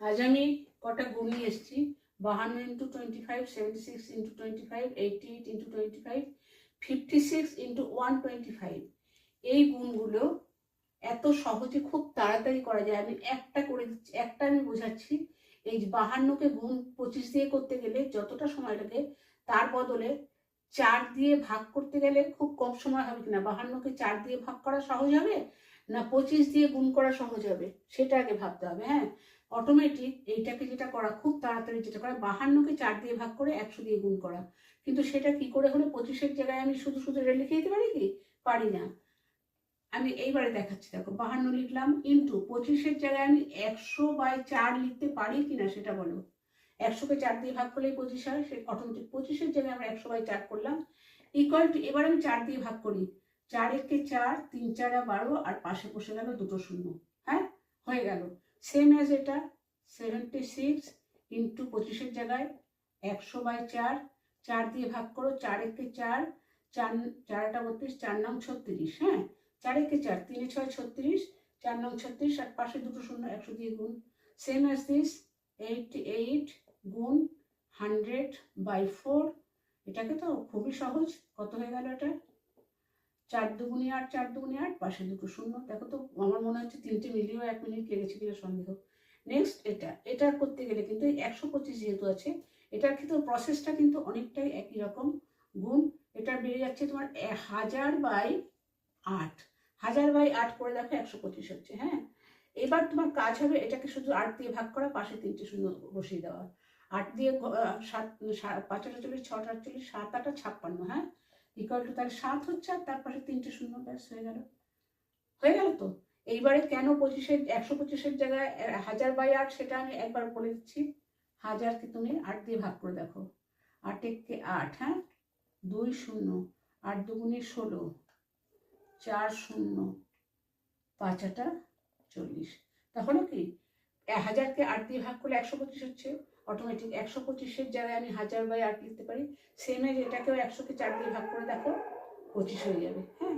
আজ আমি কটা গুণ নিয়ে এসেছি, বাহান্ন into twenty five seventy six into twenty five eighty eight into twenty five fifty six into one twenty five এই গুণগুলো এত সহজে খুব তাড়াতাড়ি করা যায়। আমি একটা করে দিচ্ছি, একটা আমি বোঝাচ্ছি। এই বাহান্নকে গুণ পঁচিশ দিয়ে করতে গেলে যতটা সময় লাগে, তার বদলে চার দিয়ে ভাগ করতে গেলে খুব কম সময় হবে কিনা? বাহান্নকে চার দিয়ে ভাগ করা সহজ হবে? না পঁচিশ দিয়ে গুণ করা সহজ হবে? সেটা আগে ভাবতে হবে হ্যাঁ? অটোমেটিক এইটাকে যেটা করা খুব তাড়াতাড়ি, যেটা করা বাহান্নকে চার দিয়ে ভাগ করে একশো দিয়ে গুণ করা। কিন্তু সেটা কি করে হলে? পঁচিশের জায়গায় আমি শুধু শুধু এটা লিখে দিতে পারি কি? পারি না। আমি এইবারে দেখাচ্ছি, দেখো, বাহান্ন লিখলাম ইন্টু পঁচিশের জায়গায় আমি একশো বাই চার লিখতে পারি কিনা সেটা বলো। একশোকে চার দিয়ে ভাগ করলেই পঁচিশ হয়, সে অটোমেটিক পঁচিশের জায়গায় আমরা একশো বাই চার করলাম। ইকুয়াল টু এবার আমি চার দিয়ে ভাগ করি। চার একে চার, তিন চারা বারো, আর পাশে বসে গেল দুটো শূন্য। হ্যাঁ? হয়ে গেল। সেম অ্যাজ এটা সেভেন্টি সিক্স ইন্টু পঁচিশের জায়গায় একশো বাই চার চার দিয়ে ভাগ করো, চার একে চার চার, চারটা বত্রিশ, চার নং ছত্রিশ হ্যাঁ? চার একে চার, তিনে ছয় ছত্রিশ, চার নং ছত্রিশ, আর পাশে দুটো শূন্য একশো দিয়ে গুণ। Same as this eight eight গুণ হান্ড্রেড বাই ফোর এটাকে তো খুবই সহজ, কত হয়ে গেল এটা? চার দুগুনি আট, চার দুগুনি আট, পাশে দুটো শূন্য। দেখো তো, আমার মনে হচ্ছে তিনটে মিলিয়েও এক মিনিট লেগেছে কিনা সন্দেহ। নেক্সট এটা। এটা করতে গেলে কিন্তু একশো পঁচিশ যেহেতু আছে, এটার কিন্তু প্রসেসটা কিন্তু অনেকটাই একই রকম গুণ। এটা বেড়ে যাচ্ছে তোমার হাজার বাই আট। হাজার বাই আট করে দেখো একশো পঁচিশ হচ্ছে হ্যাঁ? এবার তোমার কাজ হবে এটাকে শুধু আট দিয়ে ভাগ করা, পাশে তিনটে শূন্য বসিয়ে দেওয়া। আট দিয়ে সাত পাঁচ আটা চল্লিশ ছটা আটচল্লিশ, সাত আটা ছাপ্পান্ন হ্যাঁ? ইকুয়াল টু তাহলে সাত হচ্ছে আর তার পাশে তিনটে শূন্য, ব্যাস হয়ে গেল। হয়ে গেল তো? এইবারে কেন পঁচিশের, একশো পঁচিশের জায়গায় হাজার বাই আট সেটা আমি একবার বলে দিচ্ছি। হাজারকে তুমি আট দিয়ে ভাগ করে দেখো। আট এককে আট হ্যাঁ? দুই শূন্য, আট দুগুণে ষোলো, চার শূন্য, পাঁচ আটা চল্লিশ। তাহলে কি? হাজারকে আট দিয়ে ভাগ করলে একশো পঁচিশ হচ্ছে। অটোমেটিক একশো পঁচিশের জায়গায় আমি হাজার বাই আট লিখতে পারি। সেম এটাকেও একশোকে চার দিয়ে ভাগ করে দেখো, পঁচিশ হয়ে যাবে হ্যাঁ?